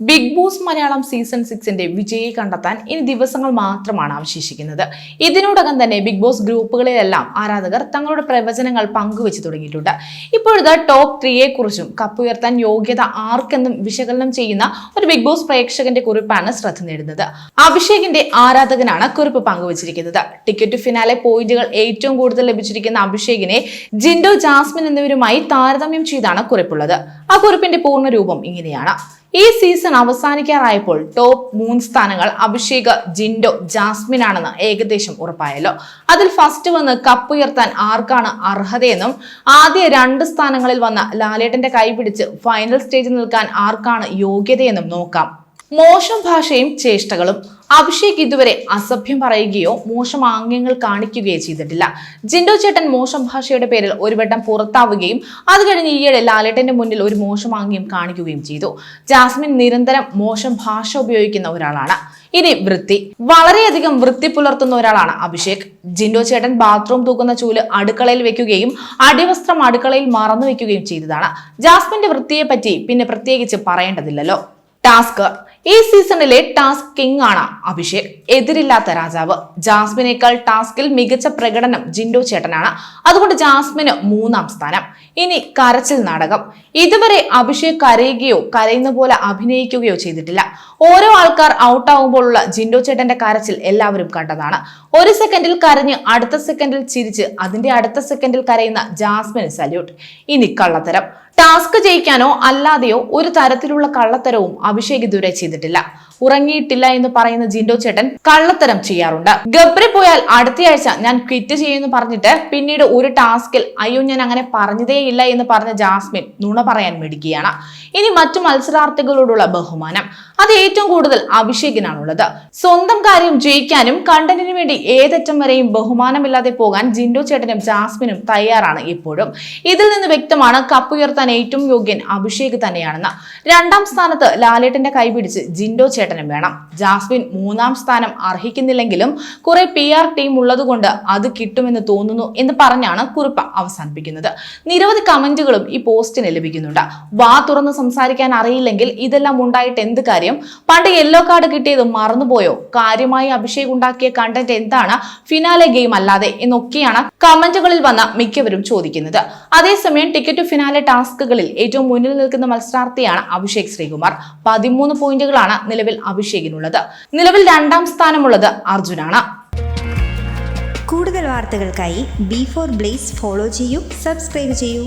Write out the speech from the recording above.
Big boss Malayalam season സിക്സിന്റെ വിജയി കണ്ടെത്താൻ ഇനി ദിവസങ്ങൾ മാത്രമാണ് അവശേഷിക്കുന്നത്. ഇതിനോടകം തന്നെ ബിഗ് ബോസ് ഗ്രൂപ്പുകളിലെല്ലാം ആരാധകർ തങ്ങളുടെ പ്രവചനങ്ങൾ പങ്കുവെച്ചു തുടങ്ങിയിട്ടുണ്ട്. ഇപ്പോഴത്തെ ടോപ്പ് ത്രീയെ കുറിച്ചും കപ്പുയർത്താൻ യോഗ്യത ആർക്കെന്നും വിശകലനം ചെയ്യുന്ന ഒരു ബിഗ് ബോസ് പ്രേക്ഷകന്റെ കുറിപ്പാണ് ശ്രദ്ധ നേടുന്നത്. അഭിഷേകിന്റെ ആരാധകനാണ് കുറിപ്പ് പങ്കുവച്ചിരിക്കുന്നത്. ടിക്കറ്റ് ഫിനാലെ പോയിന്റുകൾ ഏറ്റവും കൂടുതൽ ലഭിച്ചിരിക്കുന്ന അഭിഷേകിനെ ജിൻഡോ ജാസ്മിൻ എന്നിവരുമായി താരതമ്യം ചെയ്താണ് കുറിപ്പുള്ളത്. ആ കുറിപ്പിന്റെ പൂർണ രൂപം ഇങ്ങനെയാണ്. ഈ സീസൺ അവസാനിക്കാറായപ്പോൾ ടോപ്പ് മൂന്ന് സ്ഥാനങ്ങൾ അഭിഷേക് ജിൻഡോ ജാസ്മിൻ ആണെന്ന് ഏകദേശം ഉറപ്പായല്ലോ. അതിൽ ഫസ്റ്റ് വന്ന് കപ്പ് ഉയർത്താൻ ആർക്കാണ് അർഹതയെന്നും ആദ്യ രണ്ട് സ്ഥാനങ്ങളിൽ വന്ന ലാലേട്ടന്റെ കൈപിടിച്ച് ഫൈനൽ സ്റ്റേജിൽ നിൽക്കാൻ ആർക്കാണ് യോഗ്യതയെന്നും നോക്കാം. മോശം ഭാഷയും ചേഷ്ടകളും. അഭിഷേക് ഇതുവരെ അസഭ്യം പറയുകയോ മോശം ആംഗ്യങ്ങൾ കാണിക്കുകയോ ചെയ്തിട്ടില്ല. ജിൻഡോ ചേട്ടൻ മോശം ഭാഷയുടെ പേരിൽ ഒരു വട്ടം പുറത്താവുകയും അത് കഴിഞ്ഞ് ഈയിടെ ലാലേട്ടന്റെ മുന്നിൽ ഒരു മോശം ആംഗ്യം കാണിക്കുകയും ചെയ്തു. ജാസ്മിൻ നിരന്തരം മോശം ഭാഷ ഉപയോഗിക്കുന്ന ഒരാളാണ്. ഇനി വൃത്തി. വളരെയധികം വൃത്തി പുലർത്തുന്ന ഒരാളാണ് അഭിഷേക്. ജിൻഡോ ചേട്ടൻ ബാത്റൂം തൂക്കുന്ന ചൂൽ അടുക്കളയിൽ വെക്കുകയും അടിവസ്ത്രം അടുക്കളയിൽ മറന്നു വെക്കുകയും ചെയ്തതാണ്. ജാസ്മിന്റെ വൃത്തിയെ പറ്റി പിന്നെ പ്രത്യേകിച്ച് പറയേണ്ടതില്ലല്ലോ. ടാസ്ക്. ഈ സീസണിലെ ടാസ്ക് കിങ് ആണ് അഭിഷേക്. എതിരില്ലാത്ത രാജാവ്. ജാസ്മിനേക്കാൾ ടാസ്കിൽ മികച്ച പ്രകടനം ജിൻഡോ ചേട്ടനാണ്. അതുകൊണ്ട് ജാസ്മിന് മൂന്നാം സ്ഥാനം. ഇനി കരച്ചിൽ നാടകം. ഇതുവരെ അഭിഷേക് കരയുകയോ കരയുന്ന പോലെ അഭിനയിക്കുകയോ ചെയ്തിട്ടില്ല. ഓരോ ആൾക്കാർ ഔട്ട് ഔട്ടാവുമ്പോഴുള്ള ജിൻഡോ ചേട്ടന്റെ കരച്ചിൽ എല്ലാവരും കണ്ടതാണ്. ഒരു സെക്കൻഡിൽ കരഞ്ഞ് അടുത്ത സെക്കൻഡിൽ ചിരിച്ച് അതിന്റെ അടുത്ത സെക്കൻഡിൽ കരയുന്ന ജാസ്മിന് സല്യൂട്ട് ഇനി കള്ളത്തരം. ടാസ്ക് ചെയ്യിക്കാനോ അല്ലാതെയോ ഒരു തരത്തിലുള്ള കള്ളത്തരവും അഭിഷേക് ഇതുവരെ ചെയ്തിട്ടില്ല. ഉറങ്ങിയിട്ടില്ല എന്ന് പറയുന്ന ജിൻഡോ ചേട്ടൻ കള്ളത്തരം ചെയ്യാറുണ്ട്. ഗബ്രി പോയാൽ അടുത്തയാഴ്ച ഞാൻ ക്വിറ്റ് ചെയ്യുമെന്ന് പറഞ്ഞിട്ട് പിന്നീട് ഒരു ടാസ്കിൽ അയ്യോ ഞാൻ അങ്ങനെ പറഞ്ഞതേ ഇല്ല എന്ന് പറഞ്ഞ ജാസ്മിൻ നുണ പറയാൻ മിടുകയാണ് ഇനി മറ്റു മത്സരാർത്ഥികളോടുള്ള ബഹുമാനം. അത് ഏറ്റവും കൂടുതൽ അഭിഷേകിനാണുള്ളത്. സ്വന്തം കാര്യം ജയിക്കാനും കണ്ടന്റിന് വേണ്ടി ഏതറ്റം വരെയും ബഹുമാനമില്ലാതെ പോകാൻ ജിൻഡോ ചേട്ടനും ജാസ്മിനും തയ്യാറാണ് ഇപ്പോഴും. ഇതിൽ നിന്ന് വ്യക്തമാണ് കപ്പുയർത്താൻ ഏറ്റവും യോഗ്യൻ അഭിഷേക് തന്നെയാണെന്ന്. രണ്ടാം സ്ഥാനത്ത് ലാലേട്ടന്റെ കൈപിടിച്ച് ജിൻഡോ ചേട്ടനും വേണം. ജാസ്മിൻ മൂന്നാം സ്ഥാനം അർഹിക്കുന്നില്ലെങ്കിലും കുറെ പി ആർ ടീം ഉള്ളതുകൊണ്ട് അത് കിട്ടുമെന്ന് തോന്നുന്നു എന്ന് പറഞ്ഞാണ് കുറിപ്പ് അവസാനിപ്പിക്കുന്നത്. നിരവധി കമന്റുകളും ഈ പോസ്റ്റിന് ലഭിക്കുന്നുണ്ട്. വാ തുറന്ന് സംസാരിക്കാൻ അറിയില്ലെങ്കിൽ ഇതെല്ലാം ഉണ്ടായിട്ട് എന്ത് കാര്യം? പണ്ട് യെല്ലോ കാർഡ് കിട്ടിയത് മറന്നുപോയോ? കാര്യമായി അഭിഷേക് ഉണ്ടാക്കിയ കണ്ടന്റ് എന്താണ്? ഫിനാലെ ഗെയിം അല്ലാതെ എന്നൊക്കെയാണ് കമന്റുകളിൽ വന്ന മിക്കവരും ചോദിക്കുന്നത്. അതേസമയം ടിക്കറ്റ് ഫിനാലെ ടാസ്കുകളിൽ ഏറ്റവും മുന്നിൽ നിൽക്കുന്ന മത്സരാർത്ഥിയാണ് അഭിഷേക് ശ്രീകുമാർ. പതിമൂന്ന് പോയിന്റുകളാണ് നിലവിൽ അഭിഷേകിനുള്ളത്. നിലവിൽ രണ്ടാം സ്ഥാനമുള്ളത് അർജുനാണ്. കൂടുതൽ വാർത്തകൾക്കായി ബി ഫോർ ബ്ലേസ് ഫോളോ ചെയ്യൂ സബ്സ്ക്രൈബ് ചെയ്യൂ.